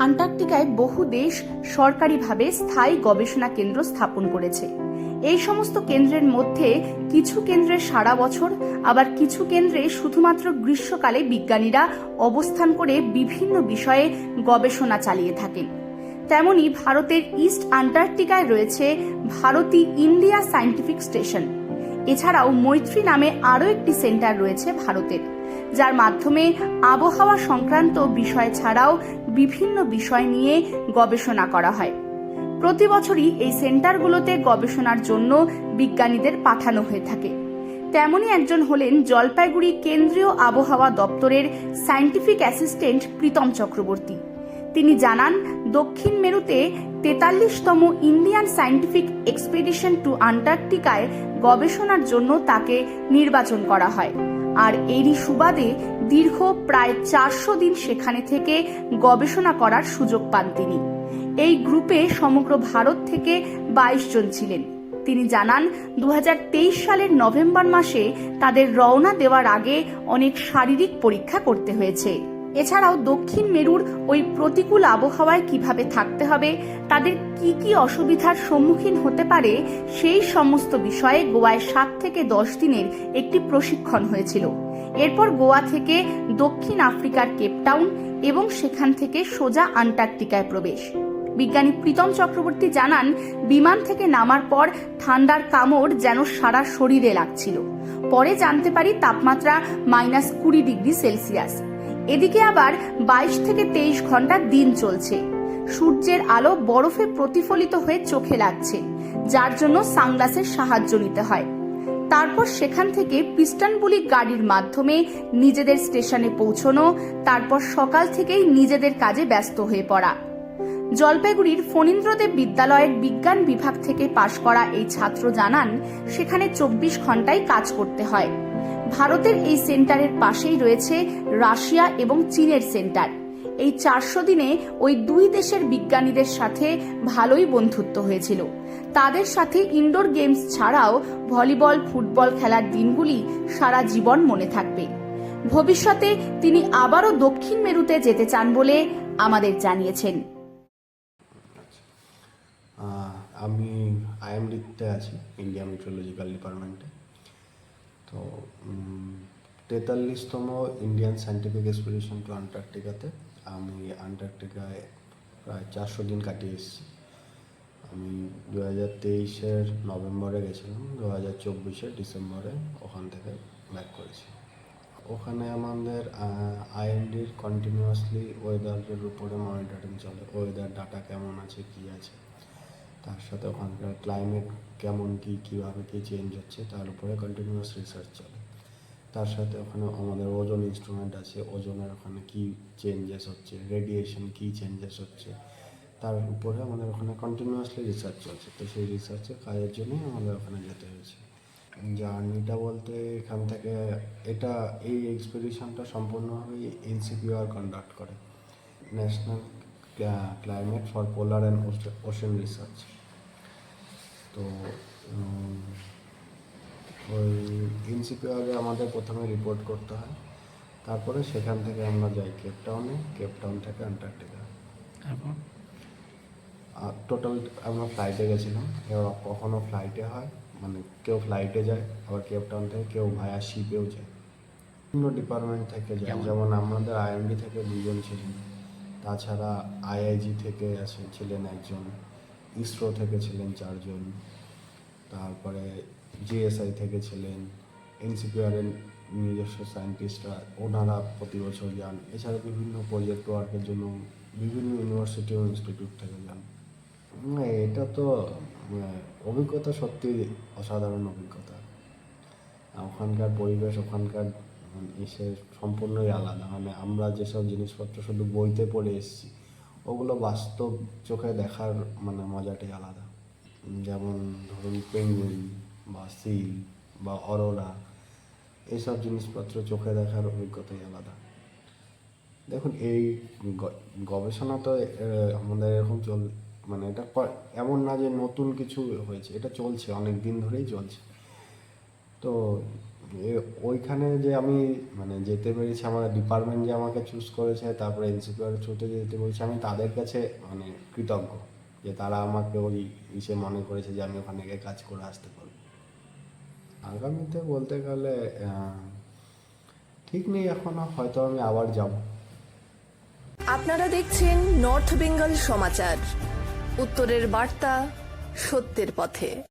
আন্টার্কটিকায় বহু দেশ সরকারিভাবে স্থায়ী গবেষণা কেন্দ্র স্থাপন করেছে। এই সমস্ত কেন্দ্রের মধ্যে কিছু কেন্দ্রে সারা বছর, আবার কিছু কেন্দ্রে শুধুমাত্র গ্রীষ্মকালে বিজ্ঞানীরা অবস্থান করে বিভিন্ন বিষয়ে গবেষণা চালিয়ে থাকেন। তেমনি ভারতের ইস্ট আন্টার্কটিকায় রয়েছে ভারতী ইন্ডিয়া সায়েন্টিফিক স্টেশন। এছাড়াও মৈত্রী নামে আরও একটি সেন্টার রয়েছে ভারতের। যার মাধ্যমে আবহাওয়া সংক্রান্ত বিষয় ছাড়াও বিভিন্ন বিষয় নিয়ে গবেষণা করা হয়। প্রতি বছরই এই সেন্টারগুলোতে গবেষণার জন্য বিজ্ঞানীদের পাঠানো হয়ে থাকে। তেমনই একজন হলেন জলপাইগুড়ি কেন্দ্রীয় আবহাওয়া দপ্তরের সায়েন্টিফিক অ্যাসিস্ট্যান্ট প্রীতম চক্রবর্তী। তিনি জানান, দক্ষিণ মেরুতে তেতাল্লিশতম ইন্ডিয়ান সায়েন্টিফিক এক্সপেডিশন টু আন্টার্কটিকায় গবেষণার জন্য তাকে নির্বাচন করা হয়। আর এরই সুবাদে দীর্ঘ প্রায় চারশো দিন সেখানে থেকে গবেষণা করার সুযোগ পান তিনি। এই গ্রুপে সমগ্র ভারত থেকে বাইশ জন ছিলেন। তিনি জানান দু হাজার তেইশ সালের নভেম্বর মাসে তাদের রওনা দেওয়ার আগে অনেক শারীরিক পরীক্ষা করতে হয়েছে। এছাড়াও দক্ষিণ মেরুর ওই প্রতিকূল আবহাওয়ায় কীভাবে থাকতে হবে, তাদের কি কি অসুবিধার সম্মুখীন হতে পারে, সেই সমস্ত বিষয়ে গোয়ায় সাত থেকে দশ দিনের একটি প্রশিক্ষণ হয়েছিল। এরপর গোয়া থেকে দক্ষিণ আফ্রিকার কেপটাউন এবং সেখান থেকে সোজা আন্টার্কটিকায় প্রবেশ। বিজ্ঞানী প্রীতম চক্রবর্তী জানান, বিমান থেকে নামার পর ঠান্ডার কামড় যেন সারা শরীরে লাগছিল। পরে জানতে পারি তাপমাত্রা মাইনাস কুড়ি ডিগ্রি সেলসিয়াস। এদিকে আবার বাইশ থেকে তেইশ ঘণ্টা দিন চলছে। সূর্যের আলো বরফে প্রতিফলিত হয়ে চোখে লাগছে, যার জন্য সানগ্লাসের সাহায্য নিতে হয়। তারপর সেখান থেকে পিস্টনবুলি গাড়ির মাধ্যমে নিজেদের স্টেশনে পৌঁছনো, তারপর সকাল থেকেই নিজেদের কাজে ব্যস্ত হয়ে পড়া। জলপাইগুড়ির ফণীন্দ্রদেব বিদ্যালয়ের বিজ্ঞান বিভাগ থেকে পাশ করা এই ছাত্র জানান, সেখানে চব্বিশ ঘন্টায় কাজ করতে হয়। ভারতের এই সেন্টারের পাশেই রয়েছে রাশিয়া এবং চীনের সেন্টার। এই চারশো দিনে ওই দুই দেশের বিজ্ঞানীদের সাথে ভালোই বন্ধুত্ব হয়েছিল। তাদের সাথে ইনডোর গেমস ছাড়াও ভলিবল ফুটবল খেলার দিনগুলি সারা জীবন মনে থাকবে। ভবিষ্যতে তিনি আবারও দক্ষিণ মেরুতে যেতে চান বলে আমাদের জানিয়েছেন। আহ, আমি আইএমডিতে আছি ইন্ডিয়া মেট্রোলজিক্যাল ডিপার্টমেন্টে। তো তেতাল্লিশতম ইন্ডিয়ান সায়েন্টিফিক এক্সপিডিশন টু আন্টার্কটিকাতে আমি আন্টার্কটিকায় প্রায় চারশো দিন কাটিয়ে এসেছি। আমি দু হাজার তেইশের নভেম্বরে গেছিলাম দু হাজার চব্বিশের ডিসেম্বরে ওখান থেকে ব্যাক করেছি। ওখানে আমাদের আইএনডির কন্টিনিউয়াসলি ওয়েদারের উপরে মনিটরিং চলে। ওয়েদার ডাটা কেমন আছে, কী আছে? তার সাথে ওখানকার ক্লাইমেট কেমন, কী, কীভাবে, কী চেঞ্জ হচ্ছে, তার উপরে কন্টিনিউয়াস রিসার্চ চলে। তার সাথে ওখানে আমাদের ওজন ইনস্ট্রুমেন্ট আছে, ওজনের ওখানে কী চেঞ্জেস হচ্ছে রেডিয়েশন কী চেঞ্জেস হচ্ছে, তার উপরে আমাদের ওখানে কন্টিনিউয়াসলি রিসার্চ চলছে। তো সেই রিসার্চের কাজের জন্যই আমাদের ওখানে যেতে হয়েছে। জার্নিটা বলতে এখান থেকে এটা, এই এক্সপিডিশনটা সম্পূর্ণভাবে এনসিপিআর কন্ডাক্ট করে। National Climate for Polar and Ocean Research তো ওই এনসিপিআরে আমাদের প্রথমে রিপোর্ট করতে হয়। তারপরে সেখান থেকে আমরা যাই কেপটাউনে কেপটাউন থেকে তারপর? আর টোটাল আমরা ফ্লাইটে গেছিলাম। এবার কখনো ফ্লাইটে হয় মানে কেউ ফ্লাইটে যায় আবার কেপটাউন থেকে কেউ ভায়া শিপেও যায়। বিভিন্ন ডিপার্টমেন্ট থেকে যায়। যেমন? যেমন আমাদের আইএমডি থেকে দুজন ছিলেন। তাছাড়া আইআইজি থেকে আছে ছিলেন একজন। ইসরো থেকে ছিলেন চারজন তারপরে জিএসআই থেকে ছিলেন এনসিপিআরের নিজস্ব সায়েন্টিস্টরা ওনারা প্রতি বছর যান। এছাড়া বিভিন্ন প্রজেক্ট ওয়ার্কের জন্য বিভিন্ন ইউনিভার্সিটি ও ইনস্টিটিউট থেকে যান। এটা তো অভিজ্ঞতা সত্যি অসাধারণ অভিজ্ঞতা। ওখানকার পরিবেশ ওখানকার মানে, এসে সম্পূর্ণই আলাদা। মানে আমরা যেসব জিনিসপত্র শুধু বইতে পড়ে এসেছি ওগুলো বাস্তব চোখে দেখার মানে মজাটাই আলাদা। যেমন ধরুন পেঙ্গুইন বা সিল বা অরোরা এইসব জিনিসপত্র চোখে দেখার অভিজ্ঞতাই আলাদা। দেখুন, এই গবেষণা তো আমাদের এরকম চল মানে এটা এমন না যে নতুন কিছু হয়েছে, এটা চলছে অনেক দিন ধরেই চলছে। তো ওইখানে যে আমি মানে যেতে পেরেছি আমার ডিপার্টমেন্ট যে আমাকে চুজ করেছে, তারপরে এনসিপিআর যে যেতে পেরেছি, আমি তাদের কাছে মানে কৃতজ্ঞ যে তারা আমাকে ওই ইসে মনে করেছে যে আমি ওখানে গিয়ে কাজ করে আসতে পারব। আগামীতে বলতে গেলে ঠিক নেই এখনও, হয়তো আমি আবার যাব। আপনারা দেখছেন নর্থ বেঙ্গল সমাচার উত্তরের বার্তা সত্যের পথে।